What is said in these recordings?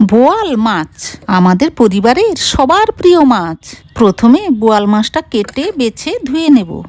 বোয়াল মাছ। আমাদের পরিবারের সবার প্রিয় মাছ। প্রথমে বোয়াল মাছটা কেটে বেছে ধুয়ে নেব।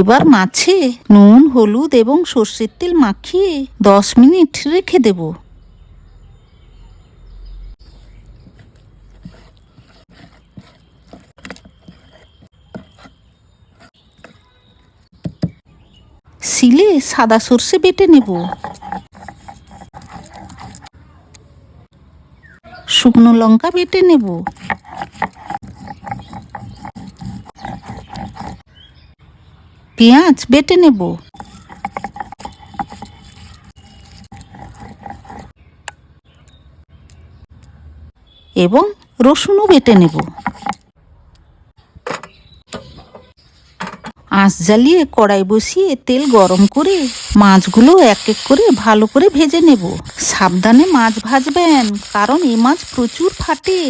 এবার মাছে নুন, হলুদ এবং সর্ষের তেল মাখিয়ে দশ মিনিট রেখে দেব। শিলে সাদা সর্ষে বেটে নেব। শুকনো লঙ্কা বেটে নেব। পেঁয়াজ বেটে নেব। এবং রসুনও বেটে নেব। আঁচ জ্বালিয়ে কড়াই বসিয়ে তেল গরম করে মাছগুলো এক এক করে ভালো করে ভেজে নেব। সাবধানে মাছ ভাজবেন, কারণ এ মাছ প্রচুর ফাটে।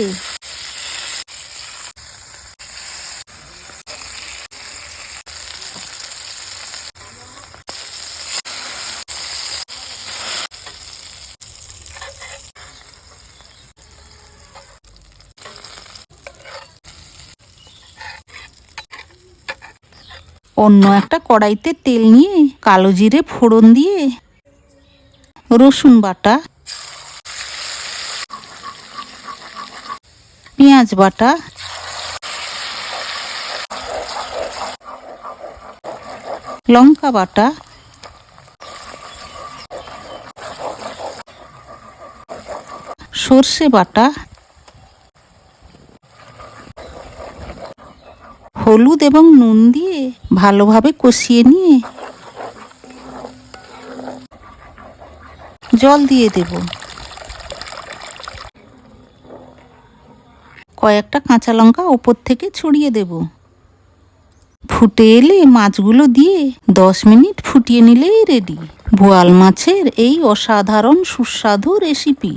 অন্য একটা কড়াইতে তেল নিয়ে কালো জিরে ফোড়ন দিয়ে রসুন বাটা, পেঁয়াজ বাটা, লঙ্কা বাটা, সর্ষে বাটা হলুদ এবং নুন দিয়ে ভালোভাবে কষিয়ে নিয়ে জল দিয়ে দেব। কয়েকটা কাঁচা লঙ্কা ওপর থেকে ছড়িয়ে দেব। ফুটে এলে মাছগুলো দিয়ে দশ মিনিট ফুটিয়ে নিলেই রেডি ভোয়াল মাছের এই অসাধারণ সুস্বাদু রেসিপি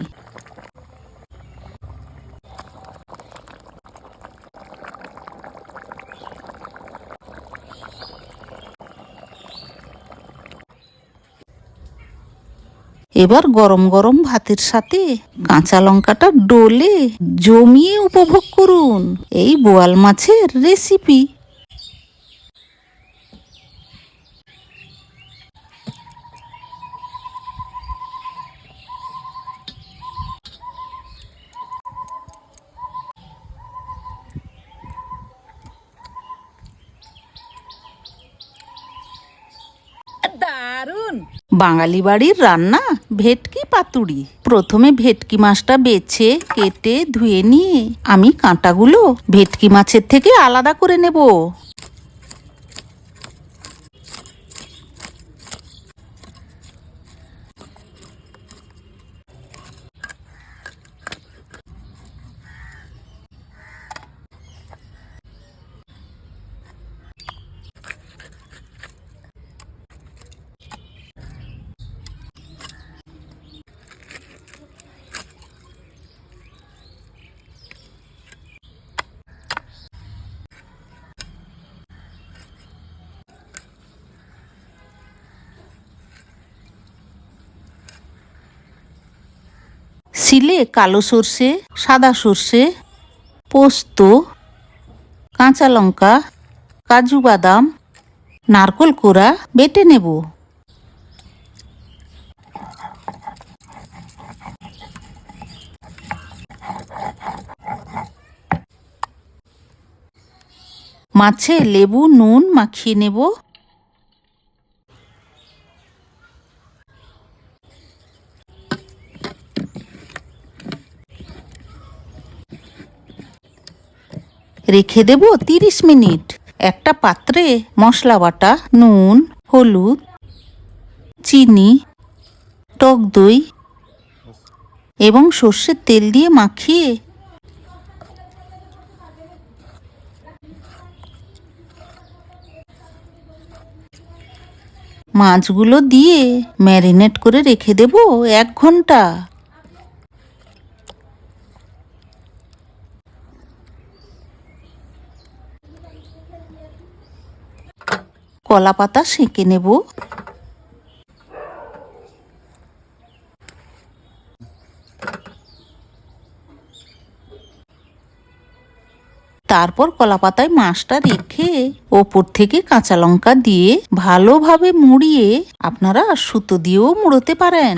এবার গরম গরম ভাতের সাথে কাঁচা লঙ্কাটা ডোলে জমিয়ে উপভোগ করুন এই বোয়াল মাছের রেসিপি। দারুণ বাঙালি বাড়ির রান্না, ভেটকি পাতুড়ি। প্রথমে ভেটকি মাছটা বেছে, কেটে, ধুয়ে নিয়ে আমি কাঁটাগুলো ভেটকি মাছের থেকে আলাদা করে নেব। শিলে কালো সর্ষে, সাদা সর্ষে, পোস্ত, কাঁচা লঙ্কা, কাজু বাদাম, নারকোল কোড়া বেটে নেব। মাছে লেবু, নুন মাখিয়ে নেব। রেখে দেব তিরিশ মিনিট। একটা পাত্রে মশলা বাটা, নুন, হলুদ, চিনি, টক দই এবং সর্ষের তেল দিয়ে মাখিয়ে মাছগুলো দিয়ে ম্যারিনেট করে রেখে দেব এক ঘণ্টা। কলা পাতা সেঁকে নেব। তারপর কলা পাতায় মাছটা রেখে ওপর থেকে কাঁচা লঙ্কা দিয়ে ভালোভাবে মুড়িয়ে আপনারা সুতো দিয়েও মুড়োতে পারেন।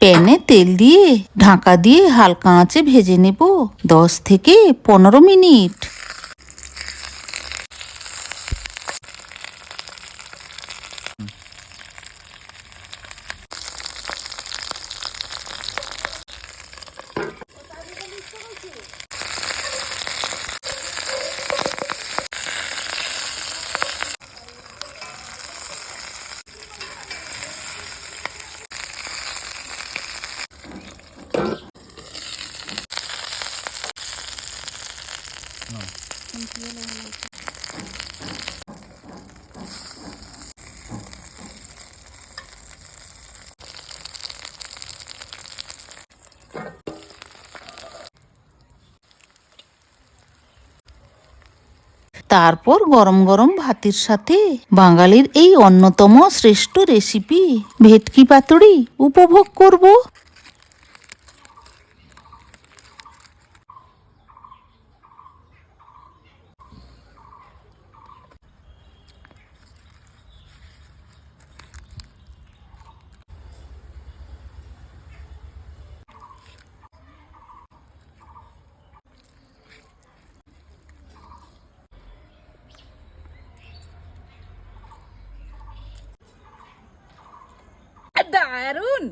প্যানে তেল দিয়ে ঢাকা দিয়ে হালকা আঁচে ভেজে নেব দশ থেকে পনেরো মিনিট। তারপর গরম গরম ভাতের সাথে বাঙালির এই অন্যতম শ্রেষ্ঠ রেসিপি ভেটকি পাতুড়ি উপভোগ করব। দারুণ